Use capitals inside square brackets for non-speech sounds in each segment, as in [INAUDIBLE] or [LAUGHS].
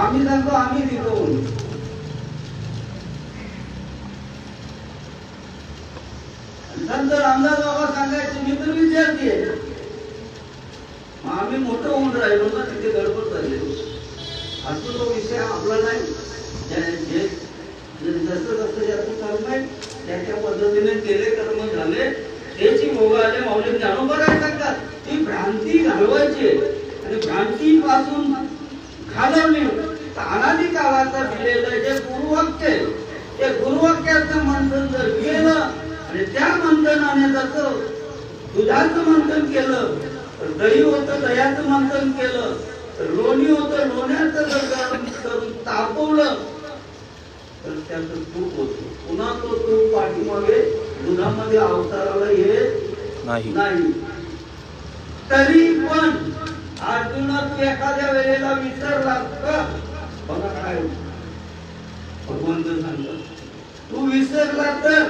आम्ही सांगतो आम्ही देतो संत रामदास बाबा सांगायचे मी तर विद्यार्थी आहे. आम्ही मोठं होऊन राहिलो ना तिथे गडबड झाली. असतो तो विषय आपला नाही. ज्या- जे जे जसं जसं ज्याचं कर्म आहे त्याच्या पद्धतीने केले कर्म झाले. त्याची भोग आले माऊली ज्ञानोबा काय सांगतात ती भ्रांती घालवायची आहे. आणि भ्रांतीपासून घालवली तर अनादी काळाचं दिलेलं जे गुरुवाक्य ते गुरुवाक्याचं मंथन जर केलं आणि त्या मंथनाने जर दुधाचं मंथन केलं तर दही होतं दह्याचं मंथन केलं तर लोणी होतं लोण्याचं जर गरम करून तापवलं तर त्याचं तूप होतं. पुन्हा तो तूप पाठीमागे दुधामध्ये अवताराला येत नाही. तरी पण अर्जुन तू एखाद्या वेळेला विसरला का बघा काय भगवंत सांग तू विसरला तर?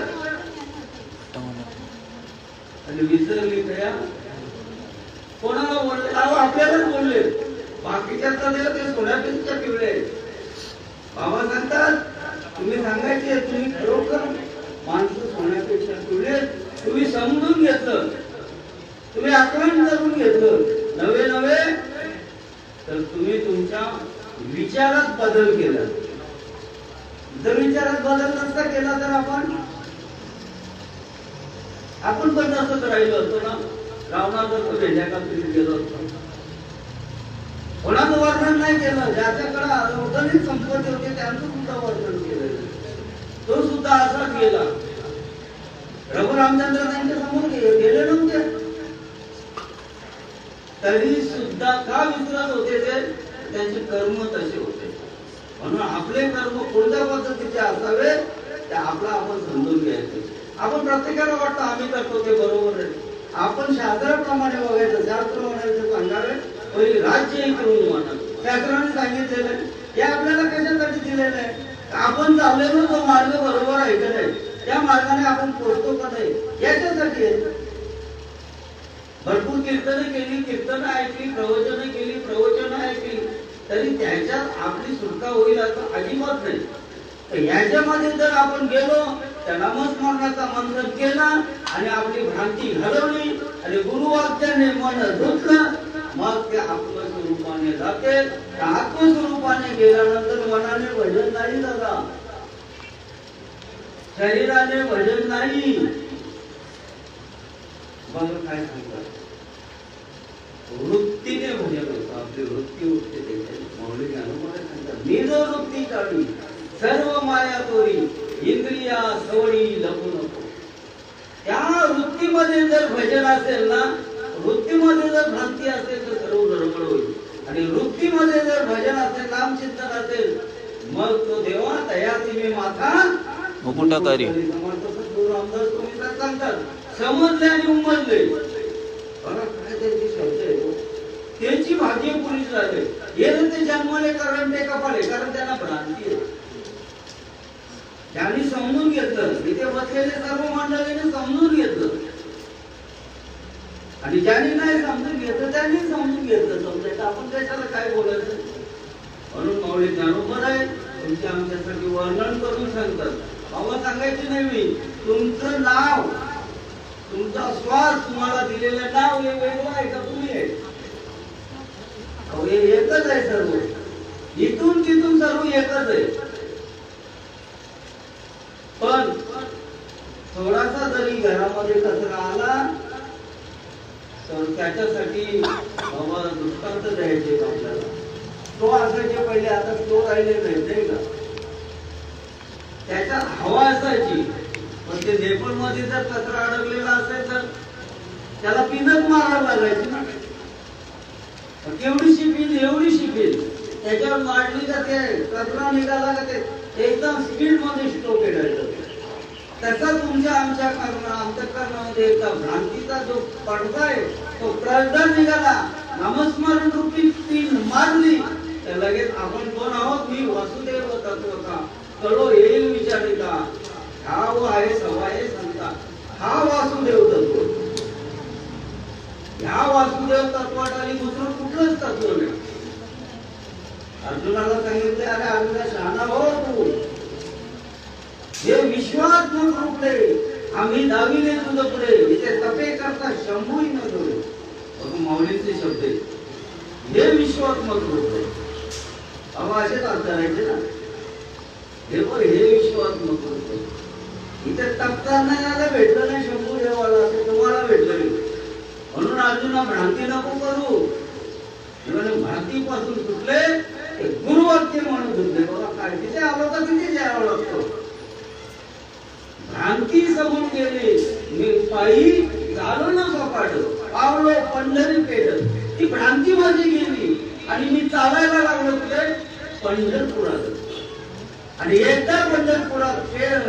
आणि विसरली तया कोणाला बोलले? अहो आपल्यालाच बोलले बाकीच्या तर ते सोन्यापेक्षा पिवळे आहेत. बाबा सांगतात तुम्ही सांगायचे तुम्ही खरोखर माणसं सोन्यापेक्षा पिवळे आहेत. तुम्ही समजून घेतलं तुम्ही आकलन करून घेतलं नवे नवे तर तुम्ही तुमच्या विचारात बदल केला. जर विचारात बदल नसता केला तर आपण? आपण पण तसंच राहिलो असतो ना? रावणाचं भेंड्या कापीत गेलो असतो. कोणाचं वर्णन नाही केलं. ज्याच्याकडे अवधानित संपत्ती होती त्यांचं सुद्धा वर्णन केलं. तो सुद्धा असाच गेला रघु रामचंद्र त्यांच्यासमोर गेले नव्हते. तरी सुद्धा का विसरत होते ते? त्यांचे कर्म तसे होते. म्हणून आपले कर्म कोणत्या पद्धतीचे असावे ते आपला आपण समजून घ्यायचे. आपण प्रत्येकाला वाटतं आम्ही करतो ते बरोबर आहे. आपण शास्त्राप्रमाणे बघायचं शास्त्र म्हणायचं सांगावे पहिले राज्य करून म्हणत शास्त्राने सांगितलेलं आहे. हे आपल्याला कशासाठी दिलेलं आहे? आपण चाललेलो तो मार्ग बरोबर आहे का नाही? त्या मार्गाने आपण पोहोचतो का नाही? याच्यासाठी आहे. भरपूर कीर्तन केली कीर्तन ऐकली प्रवचन केली प्रवचन ऐकली. तरी त्याच्यात आपली सुटका होईल असं अजिबात नाही. याच्यामध्ये जर आपण गेलो त्या नामस्मरणाचा मंत्र केला आणि आपली भ्रांती घडवली आणि गुरुवाक्याने मन धुतलं मग ते आत्मस्वरूपाने जाते. आत्मस्वरूपाने गेल्यानंतर मनाने भजन नाही दादा शरीराने भजन नाही. बघा काय सांगतात? वृत्तीने भजन होतं आपली वृत्ती उठते त्याच्याने माऊली ज्ञानोबाने सांगतात निज वृत्ती काढी सर्व माया तोरी इंद्रिया सवळी लपू नको. त्या वृत्तीमध्ये जर भजन असेल ना वृत्तीमध्ये जर भ्रांती असेल तर सर्व गडबड होईल. आणि वृत्तीमध्ये जर भजन असेल नामचिंतन असेल मग तो देवा तयाची मी माथा. मुकुटाकारी. समर्थ सद्गुरू रामदास तुम्ही तर सांगतात समजले आणि उमजले बघा काय त्यांची शब्द आहे तो. त्यांची भाग्य पुरी झाले. हे ना ते जन्माले कारण ते कपाले कारण त्यांना भ्रांती आहे. त्यांनी समजून घेतलं इथे बसलेले सर्व मंडळीने समजून घेतलं. आणि ज्यांनी नाही समजून घेतलं त्यांनी समजून घेतलं. समजायचं आपण कशाला काय बोलायचं? म्हणून माऊली ज्ञानोबर आहे. तुमचे आमच्यासाठी वर्णन करून सांगतात. बाबा सांगायचे नाही मी तुमचं नाव तुमचा श्वास तुम्हाला दिलेलं नाव हे वेगळं आहे का तुम्ही आहे? अहो, हे एकच आहे सर्व. इथून तिथून सर्व एकच आहे. पण थोडासा जरी घरामध्ये कचरा आला तर त्याच्यासाठी बाबा दृष्टांत द्यायचे आपल्याला. तो असायचे पहिले आता तो राहिले नाही का? त्याच्यात हवा असायची. पण ते नेपाळमध्ये जर कचरा अडकलेला असेल तर त्याला पिनच मारायला लागायची ना. केवढीशी पिन एवढीशी पिन. त्याच्यावर मांडली जाते कचरा निघाला का ते एकदम स्पीडमध्ये स्टोक येणार तसा तुमच्या आमच्या कर्ण आमच्या एका भ्रांतीचा जो पडदा आहे तो पडदा निघाला. नामस्मरण रूपी पिन मारली. तर लगेच आपण कोण आहोत? मी वासुदेव तत्व का कळो येईल विचारिता. हा व आहे सवाय संता. हा वासुदेव तत्व. ह्या वासुदेव तत्वात आणि दुसरं कुठलंच तत्व नाही. अर्जुनाला सांगितले अरे अर्जुना शहाणा हो तू. हे विश्वात्मक रूपले आम्ही दाविले तुझं पुढे. इथे तपे करता शंभूही न जोडे. बघा माऊलींचे शब्द हे विश्वात्मक रूपले अहो असेच अर्थ राहायचे ना? हे पण हे विश्वात्मक रूपले इथे तपताना याला भेटलं नाही शंभू देवाला ते तुम्हाला भेटलं नाही. म्हणून अर्जुना भ्रांती नको करू. हे म्हणे भ्रांतीपासून सुटले गुरुवाक्य म्हणून सुटले. बघा काय तिथे आलो तर तिथे जावं लागतो? भ्रांती समोर गेली. मी पायी झालो ना सपाट पावलो पंढरी पेट ती भ्रांती माझी गेली. आणि मी चालायला लागलो तुझे पंढरपुरात. आणि एकदा पंढरपुरात फेर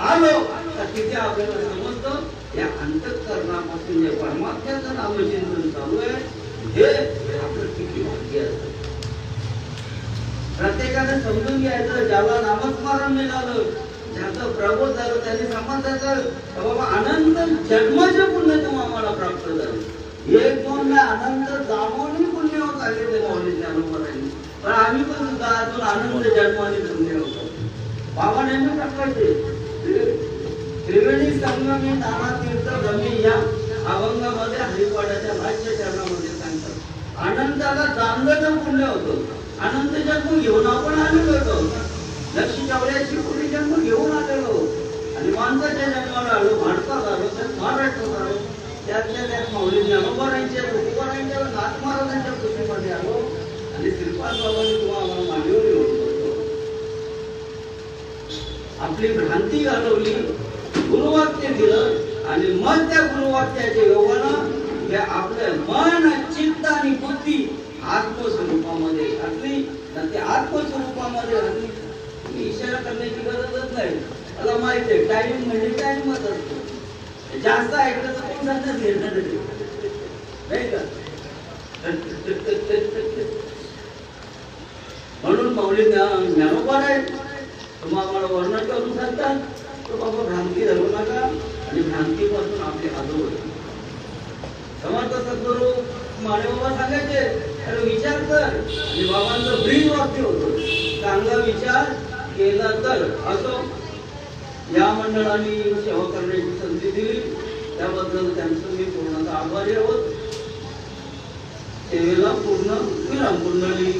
आलो. तर तिथे आपल्याला समजतं या अंतकरणापासून जे परमात्म्याचं नामचिंतन चालू आहे हे आपलं किती भाग्य असतं प्रत्येकाने समजून घ्यायचं ज्याला नामस्मरण मिळालं ज्याचं प्रबोध झालं त्याने समजायचं बाबा अनंत जन्माचे पुण्य तुम्ही आम्हाला प्राप्त झाले. एक दोन अनंत जामोनी पुण्य होत आले ते मौली ज्ञानोबरांनी पण आम्ही पण सुद्धा अजून आनंद जन्माने पुण्य होतो. बाबा नेहमी टाकायचे त्रिवेणी संगमी नाना तीर्थ गमी या अभंगामध्ये हरिपाठाच्या भाष्य चरणामध्ये सांगतात. आनंदाला जाणलं पुण्य होतं. आनंद जन्म घेऊन आपण आलेलो होतो. लक्ष्मी चौऱ्याऐंशी कोटी जन्म घेऊन आलेलो आणि माणसाच्या जन्माला आलो भारतात आलो त्यात महाराष्ट्रात आलो. त्यातल्या त्यात माऊली ज्ञानोबारांच्या तुकोबारांच्या नाथ महाराजांच्या कृतीमध्ये आलो. आणि श्रीपाद बाबांनी तुम्हाला मांडीवर आपली भ्रांती घालवली गुरुवाक्य दिलं आणि मग त्या गुरुवाक्याच्या योगानं हे आपलं मन चित्त आणि बुद्धी आत्मस्वरूपामध्ये घातली. आणि ते आत्मस्वरूपामध्ये घातली. इशारा करण्याची गरजच नाही. मला माहिती आहे टायमिंग म्हणजे टाइमच असतो. जास्त ऐकलं तर कोण जास्त घेणार नाही का? [LAUGHS] म्हणून माऊली ज्ञा- ज्ञानोबा आहे तुम्हाला वर्णन करून सांगतात तर बाबा भ्रांती धरू नका आणि भ्रांतीपासून आपले आदर समर्थ सद्गुरू माने बाबा सांगायचे अरे विचार कर. आणि बाबांचं ब्रीज वाक्य होतं. चांगला विचार केला तर असो. या मंडळाने सेवा हो करण्याची संधी दिली. त्याबद्दल त्यांचं मी पूर्णतः आभारी आहोत. सेवेला पूर्ण विराम. कुंडली